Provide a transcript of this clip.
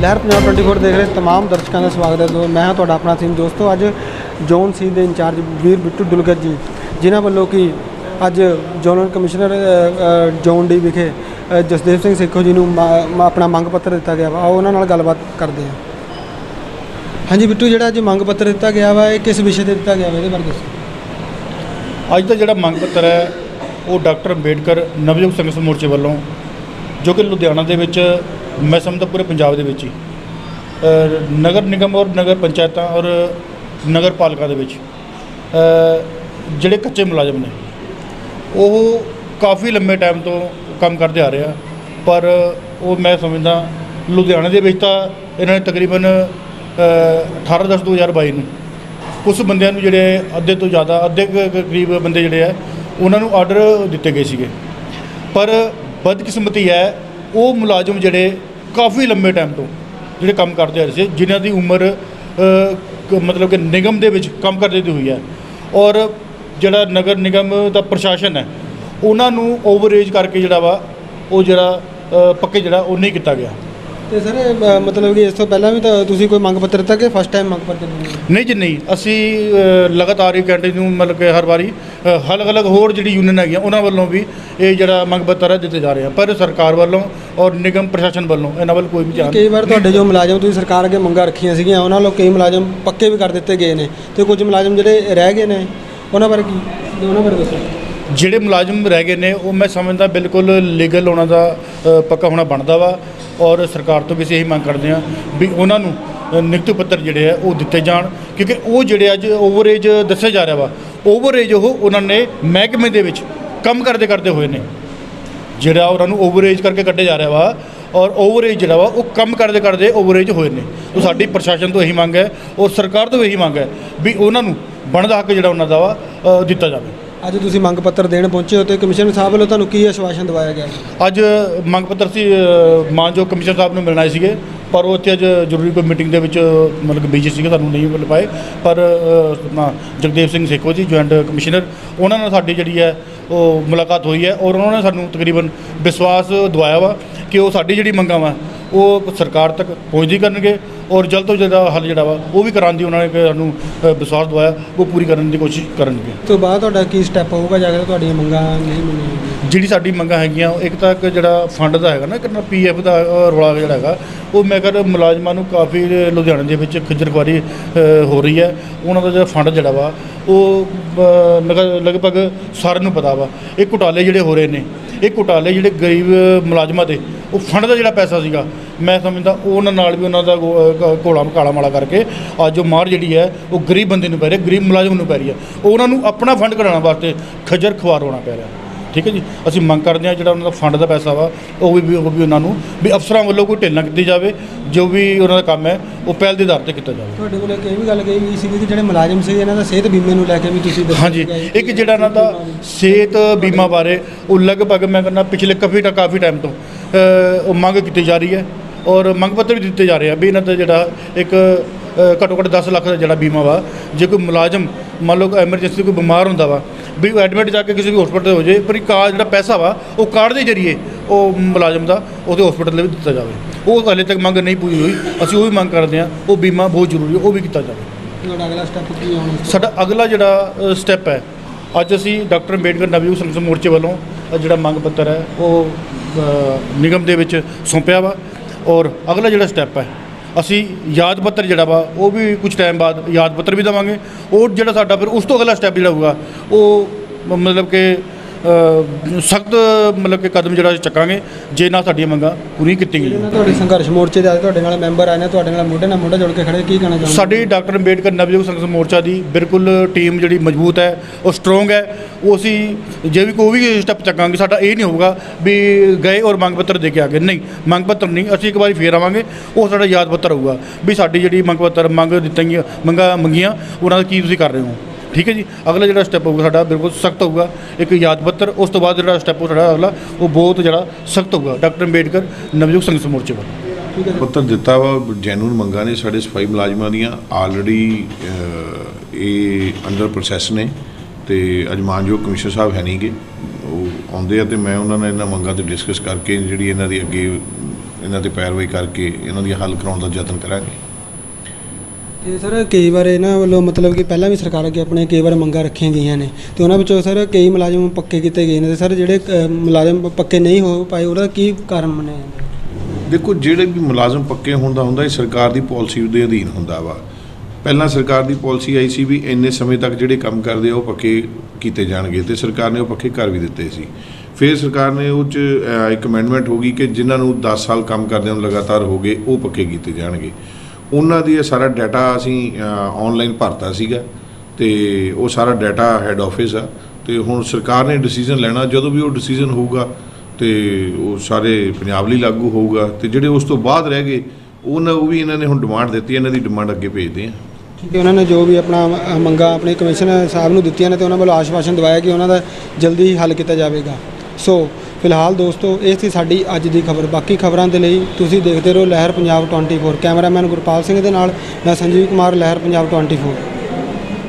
ਲਹਿਰ ਪੰਜਾਬ 24 ਦੇਖ ਰਹੇ तमाम ਦਰਸ਼ਕਾਂ ਦਾ ਸਵਾਗਤ ਹੈ ਦੋ ਮੈਂ ਹਾਂ ਤੁਹਾਡਾ ਆਪਣਾ ਸਿੰਘ ਦੋਸਤੋ ਅੱਜ ਜ਼ੋਨ ਸੀ ਦੇ ਇੰਚਾਰਜ ਵੀਰ ਬਿੱਟੂ ਦੁਲਗਤ ਜੀ ਜਿਨ੍ਹਾਂ ਵੱਲੋਂ ਕਿ ਅੱਜ ਜ਼ੋਨਲ ਕਮਿਸ਼ਨਰ ਅ, ਅ, ਜ਼ੋਨ ਡੀ ਵਿਖੇ ਅ, ਜਸਦੇਵ ਸਿੰਘ ਸੇਖੋ ਜੀ ਨੂੰ ਮਾ- ਮਾ- ਆਪਣਾ ਮੰਗ ਪੱਤਰ ਦਿੱਤਾ ਗਿਆ ਵਾ ਆਓ ਉਹਨਾਂ ਨਾਲ ਗੱਲਬਾਤ ਕਰਦੇ ਹਾਂ ਹਾਂਜੀ ਬਿੱਟੂ ਜਿਹੜਾ ਅੱਜ ਮੰਗ ਪੱਤਰ ਦਿੱਤਾ ਗਿਆ ਵਾ ਇਹ ਕਿਸ ਵਿਸ਼ੇ ਤੇ ਦਿੱਤਾ ਗਿਆ ਵਾ ਇਹਦੇ ਬਾਰੇ ਦੱਸੋ ਅੱਜ ਦਾ ਜਿਹੜਾ ਮੰਗ ਪੱਤਰ ਹੈ ਉਹ ਡਾਕਟਰ ਅੰਬੇਡਕਰ ਨਵਯੁਗ ਸੰਘਰਸ਼ ਮੋਰਚੇ ਵੱਲੋਂ ਜੋ ਕਿ ਲੁਧਿਆਣਾ ਦੇ ਵਿੱਚ ਮੈਂ ਸਮਝਦਾ ਪੂਰੇ ਪੰਜਾਬ ਦੇ ਵਿੱਚ ਹੀ। ਅ, ਨਗਰ ਨਿਗਮ ਔਰ ਨਗਰ ਪੰਚਾਇਤਾਂ ਔਰ ਨਗਰ ਪਾਲਿਕਾ ਦੇ ਵਿੱਚ ਅ, ਜਿਹੜੇ ਕੱਚੇ ਮੁਲਾਜ਼ਮ ਨੇ ਉਹ ਕਾਫੀ ਲੰਮੇ ਟਾਈਮ ਤੋਂ ਕੰਮ ਕਰਦੇ ਆ ਰਹੇ ਆ। ਪਰ ਉਹ ਮੈਂ ਸਮਝਦਾ ਲੁਧਿਆਣੇ ਦੇ ਵਿੱਚ ਤਾਂ ਇਹਨਾਂ ਨੇ ਤਕਰੀਬਨ ਅ, 18 10 2022 ਨੂੰ ਉਸ ਬੰਦਿਆਂ ਨੂੰ ਜਿਹੜੇ ਅੱਧੇ ਤੋਂ ਜ਼ਿਆਦਾ ਅੱਧੇ ਕੁ ਕਰੀਬ ਬੰਦੇ ਜਿਹੜੇ ਆ ਉਹਨਾਂ ਨੂੰ ਆਰਡਰ ਦਿੱਤੇ ਗਏ ਸੀਗੇ। ਪਰ ਬਦਕਿਸਮਤੀ ਹੈ ਉਹ ਮੁਲਾਜ਼ਮ ਜਿਹੜੇ ਕਾਫੀ ਲੰਬੇ ਟਾਈਮ ਤੋਂ ਜਿਹੜੇ ਕੰਮ ਕਰਦੇ ਆ ਰਹੇ ਸੀ ਜਿਨ੍ਹਾਂ ਦੀ ਉਮਰ ਮਤਲਬ ਕਿ ਨਿਗਮ ਦੇ ਵਿੱਚ ਕੰਮ ਕਰਦੇ ਦੀ ਹੋਈ ਹੈ ਔਰ ਜਿਹੜਾ ਨਗਰ ਨਿਗਮ ਦਾ ਪ੍ਰਸ਼ਾਸਨ ਹੈ ਉਹਨਾਂ ਨੂੰ ਓਵਰਏਜ ਕਰਕੇ ਜਿਹੜਾ ਵਾ ਉਹ ਜਿਹੜਾ ਪੱਕੇ ਜਿਹੜਾ ਉਹ ਨਹੀਂ ਕੀਤਾ ਗਿਆ। ਤੇ ਸਰ ਮਤਲਬ ਕਿ ਇਸ ਤੋਂ ਪਹਿਲਾਂ ਵੀ ਤਾਂ ਤੁਸੀਂ ਕੋਈ ਮੰਗ ਪੱਤਰ ਦਿੱਤਾ ਕਿ ਫਸਟ ਟਾਈਮ ਮੰਗ ਪੱਤਰ ਨਹੀਂ ਜੀ ਨਹੀਂ। ਅਸੀਂ ਲਗਾਤਾਰ ਹੀ ਕੰਟੀਨਿਊ ਮਤਲਬ ਕਿ ਹਰ ਵਾਰੀ ਅ, ਅਲੱਗ-ਅਲੱਗ ਹੋਰ ਜਿਹੜੀ ਯੂਨੀਅਨ ਹੈਗੀਆਂ ਉਹਨਾਂ ਵੱਲੋਂ ਵੀ ਇਹ ਜਿਹੜਾ ਮੰਗ ਪੱਤਰ ਹੈ ਦਿੱਤੇ ਜਾ ਰਹੇ ਆ। ਪਰ ਸਰਕਾਰ ਵੱਲੋਂ ਔਰ ਨਿਗਮ ਪ੍ਰਸ਼ਾਸਨ ਵੱਲੋਂ ਇਹਨਾਂ ਵੱਲ ਕੋਈ ਵੀ ਧਿਆਨ ਕਈ ਵਾਰ ਤੁਹਾਡੇ ਜੋ ਮੁਲਾਜ਼ਮ ਤੁਸੀਂ ਸਰਕਾਰ ਅੱਗੇ ਮੰਗਾਂ ਰੱਖੀਆਂ ਸੀਗੀਆਂ ਉਹਨਾਂ ਵੱਲੋਂ ਕਈ ਮੁਲਾਜ਼ਮ ਪੱਕੇ ਵੀ ਕਰ ਦਿੱਤੇ ਗਏ ਨੇ ਤੇ ਕੁਝ ਮੁਲਾਜ਼ਮ ਜਿਹੜੇ ਰਹਿ ਗਏ ਨੇ ਉਹਨਾਂ ਬਾਰੇ ਕੀ ਉਹਨਾਂ ਬਾਰੇ ਦੱਸੋ। ਜਿਹੜੇ ਮੁਲਾਜ਼ਮ ਰਹਿ ਗਏ ਨੇ ਉਹ ਮੈਂ ਸਮਝਦਾ ਬਿਲਕੁਲ ਲੀਗਲ ਹੋਣਾ ਦਾ ਪੱਕਾ ਹੋਣਾ ਬਣਦਾ ਵਾ ਔਰ ਸਰਕਾਰ ਤੋਂ ਵੀ ਅਸੀਂ ਇਹੀ ਮੰਗ ਕਰਦੇ ਹਾਂ ਵੀ ਉਹਨਾਂ ਨੂੰ ਨਿਯੁਕਤੀ ਪੱਤਰ ਜਿਹੜੇ ਆ ਉਹ ਦਿੱਤੇ ਜਾਣ ਕਿਉਂਕਿ ਉਹ ਜਿਹੜੇ ਅੱਜ ਓਵਰਏਜ ਦੱਸਿਆ ਜਾ ਰਿਹਾ ਵਾ ਓਵਰਏਜ ਉਹ ਉਹਨਾਂ ਨੇ ਮਹਿਕਮੇ ਦੇ ਵਿੱਚ ਕੰਮ ਕਰਦੇ ਕਰਦੇ ਹੋਏ ਨੇ। ਜਿਹੜਾ ਉਹਨਾਂ ਨੂੰ ਓਵਰਏਜ ਕਰਕੇ ਕੱਢਿਆ ਜਾ ਰਿਹਾ ਵਾ ਔਰ ਓਵਰਏਜ ਜਿਹੜਾ ਵਾ ਉਹ ਕੰਮ ਕਰਦੇ ਕਰਦੇ ਓਵਰਏਜ ਹੋਏ ਨੇ। ਉਹ ਸਾਡੀ ਪ੍ਰਸ਼ਾਸਨ ਤੋਂ ਇਹੀ ਮੰਗ ਹੈ ਔਰ ਸਰਕਾਰ ਤੋਂ ਇਹੀ ਮੰਗ ਹੈ ਵੀ ਉਹਨਾਂ ਨੂੰ ਬਣਦਾ ਹੱਕ ਜਿਹੜਾ ਉਹਨਾਂ ਦਾ ਵਾ ਦਿੱਤਾ ਜਾਵੇ। ਅੱਜ ਤੁਸੀਂ ਮੰਗ ਪੱਤਰ ਦੇਣ ਪਹੁੰਚੇ ਹੋ ਤੇ ਕਮਿਸ਼ਨਰ ਸਾਹਿਬ ਵੱਲੋਂ ਤੁਹਾਨੂੰ ਕੀ ਆਸ਼ਵਾਸਨ ਦਵਾਇਆ ਗਿਆ? ਅੱਜ ਮੰਗ ਪੱਤਰ ਸੀ ਅ, ਮਾਨਯੋਗ ਕਮਿਸ਼ਨਰ ਸਾਹਿਬ ਨੂੰ ਮਿਲਣ ਸੀਗੇ। ਪਰ ਉਹ ਇੱਥੇ ਅੱਜ ਜ਼ਰੂਰੀ ਕੋਈ ਮੀਟਿੰਗ ਦੇ ਵਿੱਚ, ਮਤਲਬ ਬਿਜ਼ੀ ਸੀਗੇ, ਸਾਨੂੰ ਨਹੀਂ ਮਿਲ ਪਾਏ। ਪਰ ਆਪਣਾ ਜਗਦੇਵ ਸਿੰਘ ਸੇਖੋ ਜੀ ਜੁਆਇੰਟ ਕਮਿਸ਼ਨਰ ਉਹਨਾਂ ਨਾਲ ਸਾਡੀ ਜਿਹੜੀ ਹੈ, ਉਹ ਮੁਲਾਕਾਤ ਹੋਈ ਹੈ ਔਰ ਉਹਨਾਂ ਨੇ ਸਾਨੂੰ ਤਕਰੀਬਨ ਵਿਸ਼ਵਾਸ ਦਵਾਇਆ ਵਾ ਕਿ ਉਹ ਸਾਡੀ ਜਿਹੜੀ ਮੰਗਾਂ ਵਾ ਉਹ ਸਰਕਾਰ ਤੱਕ ਪਹੁੰਚਦੀ ਕਰਨਗੇ ਔਰ ਜਲਦ ਤੋਂ ਜਲਦ ਹੱਲ ਜਿਹੜਾ ਵਾ ਉਹ ਵੀ ਕਰਾਉਣ ਦੀ ਉਹਨਾਂ ਨੇ ਕਿ ਸਾਨੂੰ ਵਿਸ਼ਵਾਸ ਦਵਾਇਆ ਉਹ ਪੂਰੀ ਕਰਨ ਦੀ ਕੋਸ਼ਿਸ਼ ਕਰਨਗੇ। ਤੋਂ ਬਾਅਦ ਤੁਹਾਡਾ ਕੀ ਸਟੈਪ ਹੋਊਗਾ ਜਾ ਕੇ ਤੁਹਾਡੀਆਂ ਮੰਗਾਂ ਨਹੀਂ ਮੰਨੀਆਂ ਜਿਹੜੀ ਸਾਡੀ ਮੰਗਾਂ ਹੈਗੀਆਂ ਇੱਕ ਤਾਂ ਇੱਕ ਜਿਹੜਾ ਫੰਡ ਦਾ ਹੈਗਾ ਨਾ ਇੱਕ ਨਾ ਪੀਐਫ ਦਾ ਰੌਲਾ ਜਿਹੜਾ ਹੈਗਾ ਉਹ ਮੈਂ ਕਹਿੰਦਾ ਮੁਲਾਜ਼ਮਾਂ ਨੂੰ ਕਾਫੀ ਲੁਧਿਆਣੇ ਦੇ ਵਿੱਚ ਖੱਜਲਖੁਆਰੀ ਅ, ਹੋ ਰਹੀ ਹੈ। ਉਹਨਾਂ ਦਾ ਜਿਹੜਾ ਫੰਡ ਜਿਹੜਾ ਵਾ ਉਹ ਮੈਂ ਲਗਭਗ ਸਾਰਿਆਂ ਨੂੰ ਪਤਾ ਵਾ। ਇਹ ਘੁਟਾਲੇ ਜਿਹੜੇ ਹੋ ਰਹੇ ਨੇ ਇਹ ਘੁਟਾਲੇ ਜਿਹੜੇ ਗਰੀਬ ਮੁਲਾਜ਼ਮਾਂ ਦੇ, ਉਹ ਫੰਡ ਦਾ ਜਿਹੜਾ ਪੈਸਾ ਸੀਗਾ, ਮੈਂ ਸਮਝਦਾ ਉਹਨਾਂ ਨਾਲ ਵੀ ਉਹਨਾਂ ਦਾ ਗੋ- ਘੋਲਾ, ਕਾਲਾ ਮਾਲਾ ਕਰਕੇ ਅੱਜ ਉਹ ਮਾਰ ਜਿਹੜੀ ਹੈ, ਉਹ ਗਰੀਬ ਬੰਦੇ ਨੂੰ ਪੈ ਰਹੀ ਹੈ ਗਰੀਬ ਮੁਲਾਜ਼ਮ ਨੂੰ ਪੈ ਰਹੀ ਹੈ। ਉਹਨਾਂ ਨੂੰ ਆਪਣਾ ਫੰਡ ਕਢਾਉਣ ਵਾਸਤੇ ਖੱਜਰ ਖੁਆਰ ਹੋਣਾ ਪੈ ਰਿਹਾ। ਠੀਕ ਹੈ ਜੀ ਅਸੀਂ ਮੰਗ ਕਰਦੇ ਹਾਂ ਜਿਹੜਾ ਉਹਨਾਂ ਦਾ ਫੰਡ ਦਾ ਪੈਸਾ ਵਾ ਉਹ ਵੀ ਉਹ ਵੀ ਉਹਨਾਂ ਨੂੰ ਵੀ ਅਫਸਰਾਂ ਵੱਲੋਂ ਕੋਈ ਢਿੱਲ ਨਾ ਕੀਤੀ ਜਾਵੇ ਜੋ ਵੀ ਉਹਨਾਂ ਦਾ ਕੰਮ ਹੈ ਉਹ ਪਹਿਲ ਦੇ ਆਧਾਰ ਤੇ ਕੀਤਾ ਜਾਵੇ ਤੁਹਾਡੇ ਕੋਲ ਇੱਕ ਇਹ ਵੀ ਗੱਲ ਕਹੀ ਗਈ ਸੀ ਕਿ ਜਿਹੜੇ ਮੁਲਾਜ਼ਮ ਸੀ ਇਹਨਾਂ ਦਾ ਸਿਹਤ ਬੀਮੇ ਨੂੰ ਲੈ ਕੇ ਵੀ ਤੁਸੀਂ ਹਾਂਜੀ। ਇੱਕ ਜਿਹੜਾ ਇਹਨਾਂ ਦਾ ਸਿਹਤ ਬੀਮਾ ਬਾਰੇ ਉਹ ਲਗਭਗ ਮੈਂ ਕਹਿੰਦਾ ਪਿਛਲੇ ਕਾਫੀ ਟਾ ਕਾਫੀ ਟਾਈਮ ਤੋਂ ਉਹ ਮੰਗ ਕੀਤੀ ਜਾ ਰਹੀ ਹੈ ਔਰ ਮੰਗ ਪੱਤਰ ਵੀ ਦਿੱਤੇ ਜਾ ਰਹੇ ਆ ਵੀ ਇਹਨਾਂ ਦਾ ਜਿਹੜਾ ਇੱਕ ਘੱਟੋ ਘੱਟ 10 ਲੱਖ ਦਾ ਜਿਹੜਾ ਬੀਮਾ ਵਾ ਜੇ ਕੋਈ ਮੁਲਾਜ਼ਮ ਮੰਨ ਲਓ ਐਮਰਜੈਂਸੀ ਕੋਈ ਬਿਮਾਰ ਹੁੰਦਾ ਵਾ ਵੀ ਐਡਮਿਟ ਜਾ ਕੇ ਕਿਸੇ ਵੀ ਹਸਪੀਟਲ ਹੋ ਜੇ ਪਰ ਇਹ ਕਾਰਡ ਜਿਹੜਾ ਪੈਸਾ ਵਾ ਉਹ ਕਾਰਡ ਦੇ ਜ਼ਰੀਏ ਉਹ ਮੁਲਾਜ਼ਮ ਦਾ ਉਹਦੇ ਹਸਪੀਟਲ ਦੇ ਵਿੱਚ ਦਿੱਤਾ ਜਾਵੇ। ਉਹ ਹਾਲੇ ਤੱਕ ਮੰਗ ਨਹੀਂ ਪੂਰੀ ਹੋਈ ਅਸੀਂ ਉਹ ਵੀ ਮੰਗ ਕਰਦੇ ਹਾਂ ਉਹ ਬੀਮਾ ਬਹੁਤ ਜ਼ਰੂਰੀ ਹੈ ਉਹ ਵੀ ਕੀਤਾ ਜਾਵੇ। ਤੁਹਾਡਾ ਅਗਲਾ ਸਟੈਪ ਕੀ ਆਉਣਾ ਸਾਡਾ ਅਗਲਾ ਜਿਹੜਾ ਸਟੈਪ ਹੈ ਅੱਜ ਅਸੀਂ ਡਾਕਟਰ ਅੰਬੇਡਕਰ ਨਵਯੁਗ ਸੰਘਰਸ਼ ਮੋਰਚੇ ਵੱਲੋਂ ਜਿਹੜਾ ਮੰਗ ਪੱਤਰ ਹੈ ਉਹ ਨਿਗਮ ਦੇ ਵਿੱਚ ਸੌਂਪਿਆ ਵਾ ਔਰ ਅਗਲਾ ਜਿਹੜਾ ਸਟੈਪ ਹੈ ਅਸੀਂ ਯਾਦ ਪੱਤਰ ਜਿਹੜਾ ਵਾ, ਉਹ ਵੀ ਕੁਝ ਟਾਈਮ ਬਾਅਦ ਯਾਦ ਪੱਤਰ ਵੀ ਦੇਵਾਂਗੇ। ਉਹ ਜਿਹੜਾ ਸਾਡਾ ਫਿਰ ਉਸ ਤੋਂ ਅਗਲਾ ਸਟੈਪ ਜਿਹੜਾ ਹੋਊਗਾ, ਉਹ ਮਤਲਬ ਕਿ ਸਖਤ ਮਤਲਬ ਕਿ ਕਦਮ ਜਿਹੜਾ ਚੱਕਾਂਗੇ ਜੇ ਨਾ ਸਾਡੀਆਂ ਮੰਗਾਂ ਪੂਰੀਆਂ ਕੀਤੀਆਂ ਗਈਆਂ। ਤੁਹਾਡੇ ਸੰਘਰਸ਼ ਮੋਰਚੇ ਦੇ ਅੱਜ ਤੁਹਾਡੇ ਨਾਲ ਮੈਂਬਰ ਆਏ ਨੇ ਤੁਹਾਡੇ ਨਾਲ ਮੋਢੇ ਨਾਲ ਮੋਢਾ ਜੋੜ ਕੇ ਖੜੇ ਕੀ ਕਹਿਣਾ ਚਾਹੁੰਦੇ ਸਾਡੀ ਡਾਕਟਰ ਅੰਬੇਡਕਰ ਨਵਯੁਗ ਸੰਘਰਸ਼ ਮੋਰਚਾ ਦੀ ਬਿਲਕੁਲ ਟੀਮ ਜਿਹੜੀ ਮਜ਼ਬੂਤ ਹੈ ਉਹ ਸਟਰੋਂਗ ਹੈ। ਉਹ ਅਸੀਂ ਜੇ ਵੀ ਕੋਈ ਵੀ ਸਟੈਪ ਚੱਕਾਂਗੇ ਸਾਡਾ ਇਹ ਨਹੀਂ ਹੋਊਗਾ ਵੀ ਗਏ ਔਰ ਮੰਗ ਪੱਤਰ ਦੇ ਕੇ ਆ ਗਏ। ਨਹੀਂ ਮੰਗ ਪੱਤਰ ਨਹੀਂ ਅਸੀਂ ਇੱਕ ਵਾਰੀ ਫੇਰ ਆਵਾਂਗੇ ਉਹ ਸਾਡਾ ਯਾਦ ਪੱਤਰ ਹੋਊਗਾ ਵੀ ਸਾਡੀ ਜਿਹੜੀ ਮੰਗ ਪੱਤਰ ਮੰਗ ਦਿੱਤੀਆਂ ਮੰਗਾਂ ਮੰਗੀਆਂ ਉਹਨਾਂ ਦਾ ਕੀ ਤੁਸੀਂ ਕਰ ਰਹੇ ਹੋ? ਠੀਕ ਹੈ ਜੀ, ਅਗਲਾ ਜਿਹੜਾ ਸਟੈਪ ਹੋਊਗਾ ਸਾਡਾ, ਬਿਲਕੁਲ ਸਖਤ ਹੋਊਗਾ। ਇੱਕ ਯਾਦ ਪੱਤਰ, ਉਸ ਤੋਂ ਬਾਅਦ ਜਿਹੜਾ ਸਟੈਪ ਸਾਡਾ ਅਗਲਾ, ਉਹ ਬਹੁਤ ਜਿਹੜਾ ਸਖਤ ਹੋਊਗਾ। ਡਾਕਟਰ ਅੰਬੇਡਕਰ ਨਵਯੁਗ ਸੰਘਰਸ਼ ਮੋਰਚੇ ਵੱਲ। ਪੱਤਰ ਦਿੱਤਾ ਵਾ, ਜੈਨੂਨ ਮੰਗਾਂ ਨੇ ਸਾਡੇ ਸਫ਼ਾਈ ਮੁਲਾਜ਼ਮਾਂ ਦੀਆਂ। ਆਲਰੇਡੀ ਇਹ ਅੰਡਰ ਪ੍ਰੋਸੈਸ ਨੇ ਤੇ ਅੱਜ ਮਾਨਯੋਗ ਕਮਿਸ਼ਨਰ ਸਾਹਿਬ ਹੈ ਨਹੀਂਗੇ। ਉਹ ਆਉਂਦੇ ਆ ਤੇ ਮੈਂ ਉਹਨਾਂ ਨਾਲ ਇਹਨਾਂ ਮੰਗਾਂ ਤੇ ਡਿਸਕਸ ਕਰਕੇ, ਜਿਹੜੀ ਇਹਨਾਂ ਦੀ ਅੱਗੇ, ਇਹਨਾਂ ਤੇ ਪੈਰਵਾਈ ਕਰਕੇ, ਇਹਨਾਂ ਦੀ ਹੱਲ ਕਰਾਉਣ ਦਾ ਯਤਨ ਕਰਾਂਗੇ। ਤੇ ਸਰ ਕਈ ਵਾਰ ਇਹਨਾਂ ਵੱਲੋਂ ਮਤਲਬ ਕਿ ਪਹਿਲਾਂ ਵੀ ਸਰਕਾਰ ਅੱਗੇ ਆਪਣੇ ਕਈ ਵਾਰ ਮੰਗਾਂ ਰੱਖੀਆਂ ਗਈਆਂ ਨੇ ਤੇ ਉਹਨਾਂ ਵਿੱਚੋਂ ਸਰ ਕਈ ਮੁਲਾਜ਼ਮ ਪੱਕੇ ਕੀਤੇ ਗਏ ਨੇ ਤੇ ਸਰ ਜਿਹੜੇ ਅ, ਮੁਲਾਜ਼ਮ ਪੱਕੇ ਨਹੀਂ ਹੋ ਪਾਏ ਉਹਦਾ ਕੀ ਕਾਰਨ ਮੰਨਿਆ ਜਾਂਦਾ ਦੇਖੋ ਜਿਹੜੇ ਵੀ ਮੁਲਾਜ਼ਮ ਪੱਕੇ ਹੋਣ ਦਾ ਹੁੰਦਾ ਇਹ ਸਰਕਾਰ ਦੀ ਪਾਲਿਸੀ ਦੇ ਅਧੀਨ ਹੁੰਦਾ ਵਾ। ਪਹਿਲਾਂ ਸਰਕਾਰ ਦੀ ਪਾਲਿਸੀ ਆਈ ਸੀ ਵੀ ਇੰਨੇ ਸਮੇਂ ਤੱਕ ਜਿਹੜੇ ਕੰਮ ਕਰਦੇ ਆ ਉਹ ਪੱਕੇ ਕੀਤੇ ਜਾਣਗੇ ਤੇ ਸਰਕਾਰ ਨੇ ਉਹ ਪੱਕੇ ਕਰ ਵੀ ਦਿੱਤੇ ਸੀ। ਫਿਰ ਸਰਕਾਰ ਨੇ ਉਹ ਚ ਅ, ਇੱਕ ਅਮੈਂਡਮੈਂਟ ਹੋ ਗਈ ਕਿ ਜਿਨ੍ਹਾਂ ਨੂੰ 10 ਸਾਲ ਕੰਮ ਕਰਦਿਆਂ ਨੂੰ ਲਗਾਤਾਰ ਹੋ ਗਏ ਉਹ ਪੱਕੇ ਕੀਤੇ ਜਾਣਗੇ। ਉਹਨਾਂ ਦੀ ਇਹ ਸਾਰਾ ਡਾਟਾ ਅਸੀਂ ਆਨਲਾਈਨ ਭਰਤਾ ਸੀਗਾ ਤੇ ਉਹ ਸਾਰਾ ਡਾਟਾ ਹੈੱਡ ਆਫਿਸ ਆ ਤੇ ਹੁਣ ਸਰਕਾਰ ਨੇ ਡਿਸੀਜਨ ਲੈਣਾ ਜਦੋਂ ਵੀ ਉਹ ਡਿਸੀਜਨ ਹੋਊਗਾ ਤੇ ਉਹ ਸਾਰੇ ਪੰਜਾਬ ਲਈ ਲਾਗੂ ਹੋਊਗਾ ਤੇ ਜਿਹੜੇ ਉਸ ਤੋਂ ਬਾਅਦ ਰਹਿ ਗਏ ਉਹਨਾਂ ਉਹ ਵੀ ਇਹਨਾਂ ਨੇ ਹੁਣ ਡਿਮਾਂਡ ਦਿੱਤੀ ਇਹਨਾਂ ਦੀ ਡਿਮਾਂਡ ਅੱਗੇ ਭੇਜਦੇ ਆ। ਠੀਕ ਹੈ ਉਹਨਾਂ ਨੇ ਜੋ ਵੀ ਆਪਣਾ ਅ, ਮੰਗਾਂ ਆਪਣੇ ਕਮਿਸ਼ਨਰ ਸਾਹਿਬ ਨੂੰ ਦਿੱਤੀਆਂ ਨੇ ਤੇ ਉਹਨਾਂ ਵੱਲੋਂ ਆਸ਼ਵਾਸਨ ਦਿਵਾਇਆ ਕਿ ਉਹਨਾਂ ਦਾ ਜਲਦੀ ਹੀ ਹੱਲ ਕੀਤਾ ਜਾਵੇਗਾ। ਸੋ ਫਿਲਹਾਲ ਦੋਸਤੋ, ਇਹ ਸੀ ਸਾਡੀ ਅੱਜ ਦੀ ਖਬਰ। ਬਾਕੀ ਖਬਰਾਂ ਦੇ ਲਈ ਤੁਸੀਂ ਦੇਖਦੇ ਰਹੋ ਲਹਿਰ ਪੰਜਾਬ 24 ਕੈਮਰਾਮੈਨ ਗੁਰਪਾਲ ਸਿੰਘ ਦੇ ਨਾਲ, ਮੈਂ ਸੰਜੀਵ ਕੁਮਾਰ, ਲਹਿਰ ਪੰਜਾਬ 24